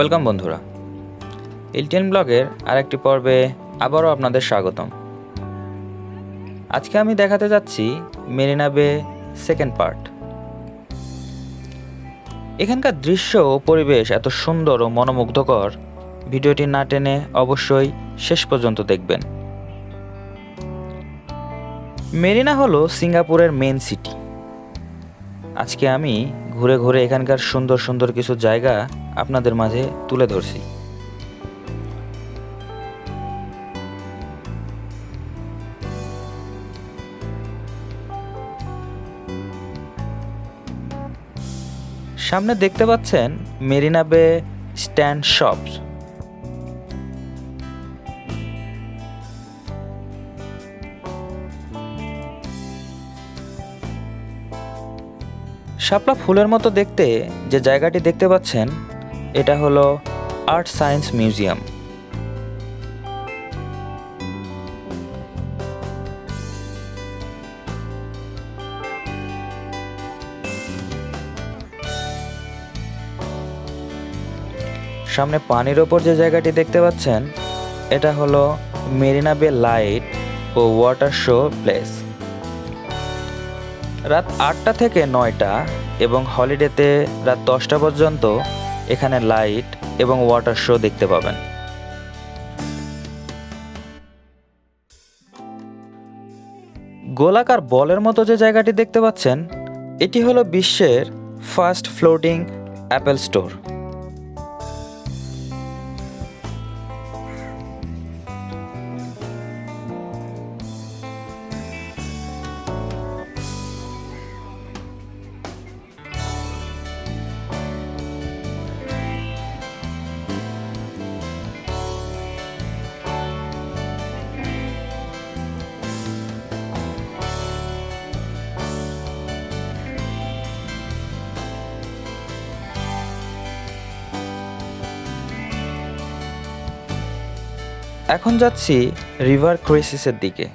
Welcome বন্ধুরা। ইলটেন ব্লগের আরেকটি পর্বে আবারও আপনাদের স্বাগতম। আজকে আমি দেখাতে যাচ্ছি মেরিনা বে সেকেন্ড পার্ট। এখানকার দৃশ্য ও পরিবেশ এত সুন্দর ও মনোমুগ্ধকর, ভিডিওটি না টেনে অবশ্যই শেষ পর্যন্ত দেখবেন। মেরিনা হলো সিঙ্গাপুরের মেন সিটি। আজকে আমি ঘুরে ঘুরে এখানকার সুন্দর সুন্দর কিছু জায়গা আপনাদের মাঝে তুলে ধরছি। সামনে দেখতে পাচ্ছেন মেরিনা বে স্ট্যান্ড শপস। শাপলা ফুলের মতো দেখতে যে জায়গাটি দেখতে পাচ্ছেন, এটা হলো আর্ট সায়েন্স মিউজিয়াম। সামনে পানির ওপর যে জায়গাটি দেখতে পাচ্ছেন, এটা হলো মেরিনা বে লাইট ও ওয়াটার শো প্লেস। রাত আটটা থেকে নয়টা এবং হলিডেতে রাত দশটা পর্যন্ত এখানে লাইট এবং ওয়াটার শো দেখতে পাবেন। গোলাকার বলের মতো যে জায়গাটি দেখতে পাচ্ছেন, এটি হলো বিশ্বের ফার্স্ট ফ্লোটিং অ্যাপেল স্টোর। এখন যাচ্ছি রিভার ক্রাইসিসের দিকে।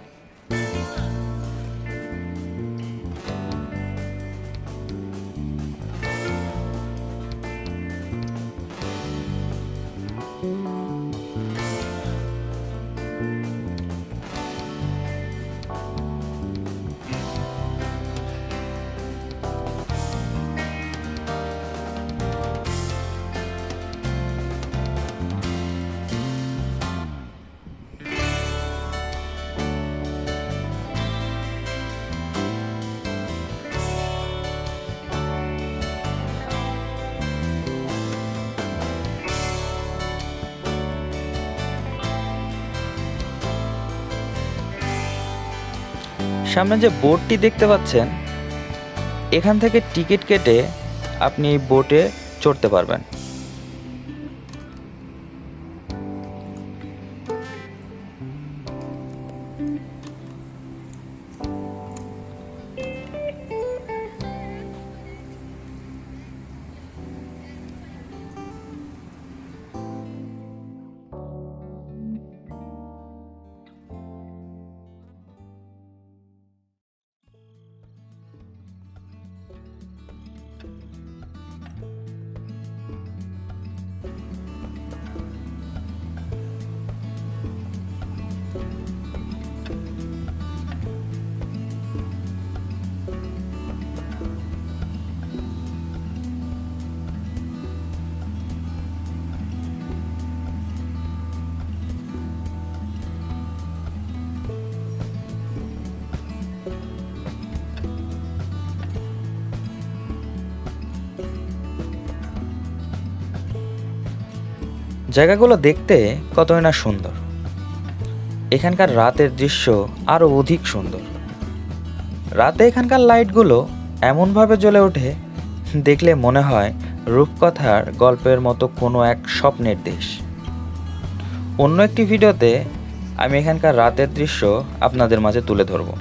সামনে যে বোটটি দেখতে পাচ্ছেন এখান থেকে টিকিট কেটে আপনি বোটে চড়তে পারবেন। জায়গাগুলো দেখতে কতই না সুন্দর। এখানকার রাতের দৃশ্য আরও অধিক সুন্দর। রাতে এখানকার লাইটগুলো এমনভাবে জ্বলে ওঠে, দেখলে মনে হয় রূপকথার গল্পের মতো কোনো এক স্বপ্নের দেশ। অন্য একটি ভিডিওতে আমি এখানকার রাতের দৃশ্য আপনাদের মাঝে তুলে ধরবো।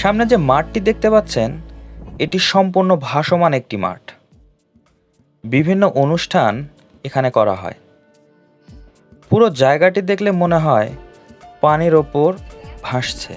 সামনে যে মাঠটি দেখতে পাচ্ছেন, এটি সম্পূর্ণ ভাসমান একটি মাঠ। বিভিন্ন অনুষ্ঠান এখানে করা হয়। পুরো জায়গাটি দেখলে মনে হয় পানির ওপর ভাসছে।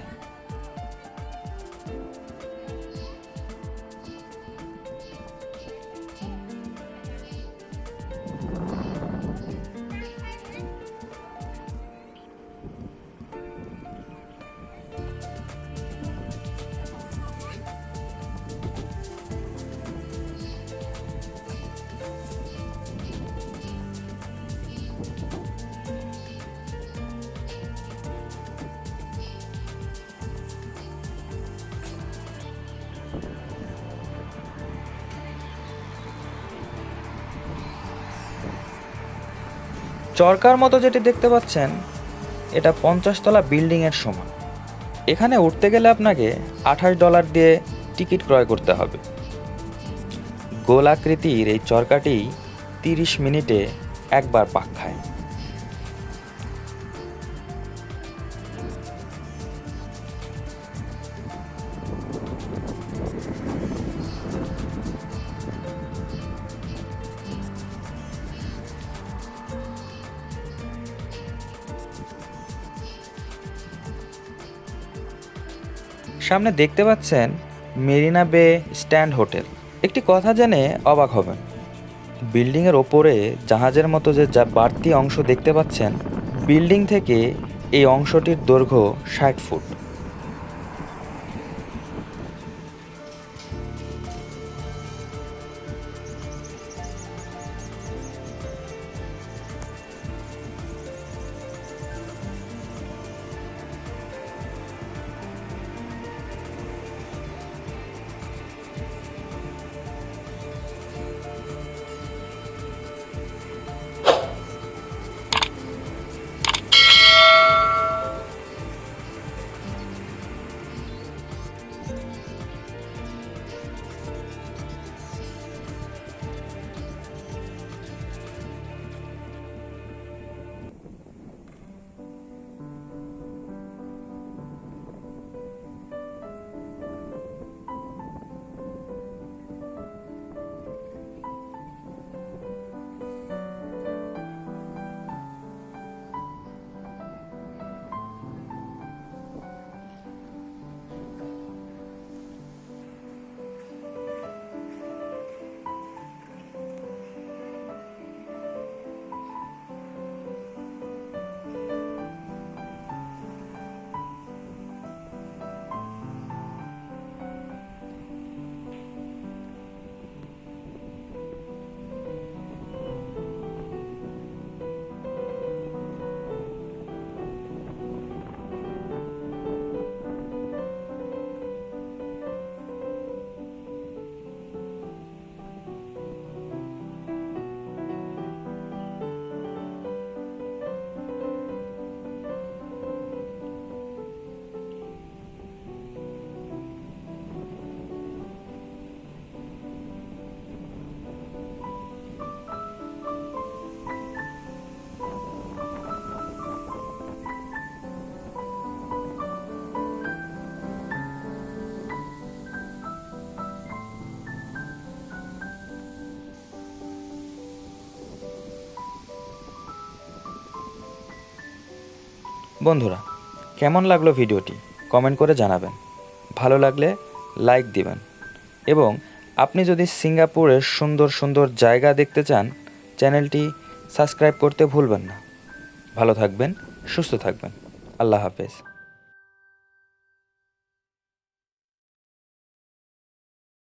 চরকার মতো যেটি দেখতে পাচ্ছেন, এটা পঞ্চাশতলা বিল্ডিংয়ের সমান। এখানে উঠতে গেলে আপনাকে আঠাশ ডলার দিয়ে টিকিট ক্রয় করতে হবে। গোলাকৃতির এই চরকাটি তিরিশ মিনিটে একবার পাক খায়। সামনে দেখতে পাচ্ছেন মেরিনা বে স্ট্যান্ড হোটেল। একটি কথা জেনে অবাক হবেন। বিল্ডিংয়ের ওপরে জাহাজের মতো যে যা বাড়তি অংশ দেখতে পাচ্ছেন, বিল্ডিং থেকে এই অংশটির দৈর্ঘ্য ষাট ফুট। বন্ধুরা, কেমন লাগল ভিডিওটি? কমেন্ট করে জানাবেন। ভালো লাগলে লাইক দিবেন। এবং আপনি যদি সিঙ্গাপুরের সুন্দর সুন্দর জায়গা দেখতে চান, চ্যানেলটি সাবস্ক্রাইব করতে ভুলবেন না। ভালো থাকবেন, সুস্থ থাকবেন। আল্লাহ হাফেজ।